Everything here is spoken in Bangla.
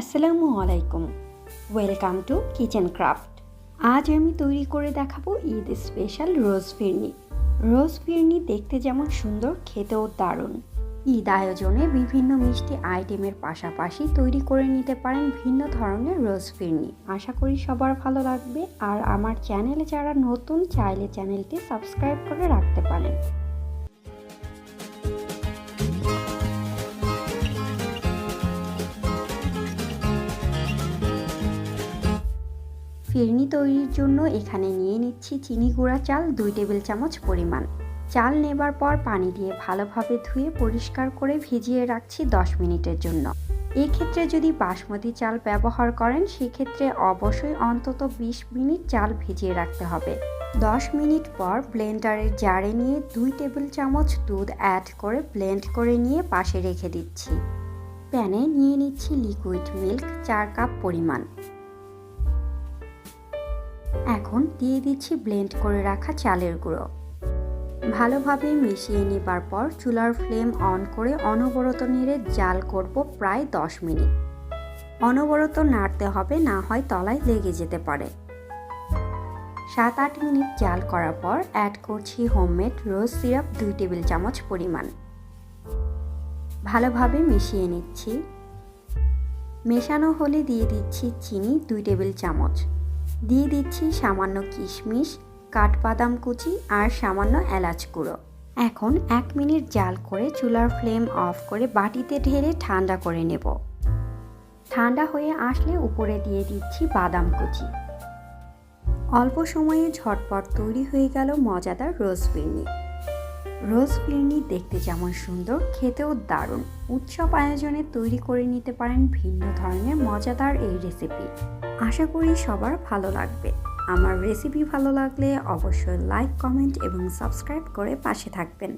আসসালামু আলাইকুম। ওয়েলকাম টু কিচেন ক্রাফট আজ আমি তৈরি করে দেখাবো ঈদ স্পেশাল রোজ ফিরনি। রোজ ফিরনি দেখতে যেমন সুন্দর, খেতেও দারুণ। ঈদ আয়োজনে বিভিন্ন মিষ্টি আইটেমের পাশাপাশি তৈরি করে নিতে পারেন ভিন্ন ধরনের রোজ ফিরনি। আশা করি সবার ভালো লাগবে। আর আমার চ্যানেলে যারা নতুন, চাইলে চ্যানেলটি সাবস্ক্রাইব করে রাখতে পারেন। ফিরনি তৈরির জন্য এখানে নিয়ে নিচ্ছি চিনি গুঁড়া চাল, দুই টেবিল চামচ পরিমাণ। চাল নেবার পর পানি দিয়ে ভালোভাবে ধুয়ে পরিষ্কার করে ভিজিয়ে রাখছি দশ মিনিটের জন্য। এক্ষেত্রে যদি বাসমতি চাল ব্যবহার করেন, সেক্ষেত্রে অবশ্যই অন্তত বিশ মিনিট চাল ভিজিয়ে রাখতে হবে। দশ মিনিট পর ব্লেন্ডারের জারে নিয়ে দুই টেবিল চামচ দুধ অ্যাড করে ব্লেন্ড করে নিয়ে পাশে রেখে দিচ্ছি। প্যানে নিয়ে নিচ্ছি লিকুইড মিল্ক চার কাপ পরিমাণ। এখন দিয়ে দিচ্ছি ব্লেন্ড করে রাখা চালের গুঁড়ো। ভালোভাবে মিশিয়ে নেবার পর চুলার ফ্লেম অন করে অনবরত নেড়ে জাল করব প্রায় দশ মিনিট। অনবরত নাড়তে হবে, না হয় তলায় লেগে যেতে পারে। সাত আট মিনিট জাল করার পর অ্যাড করছি হোমমেড রোজ সিরাপ দুই টেবিল চামচ পরিমাণ। ভালোভাবে মিশিয়ে নিচ্ছি। মেশানো হলে দিয়ে দিচ্ছি চিনি দুই টেবিল চামচ। দিয়ে দিচ্ছি সামান্য কিশমিশ, কাঠবাদাম কুচি আর সামান্য এলাচ গুঁড়ো। এখন এক মিনিট জাল করে চুলার ফ্লেম অফ করে বাটিতে ঢেলে ঠান্ডা করে নেব। ঠান্ডা হয়ে আসলে উপরে দিয়ে দিচ্ছি বাদাম কুচি। অল্প সময়ে ঝটপট তৈরি হয়ে গেল মজাদার রোজ ফিরনি। রোজ ফিরনি দেখতে যেমন সুন্দর, খেতেও দারুণ। উৎসব আয়োজনে তৈরি করে নিতে পারেন ভিন্ন ধরনের মজাদার এই রেসিপি আশা করি সবার ভালো লাগবে। আমার রেসিপি ভালো লাগলে অবশ্যই লাইক কমেন্ট এবং সাবস্ক্রাইব করে পাশে থাকবেন।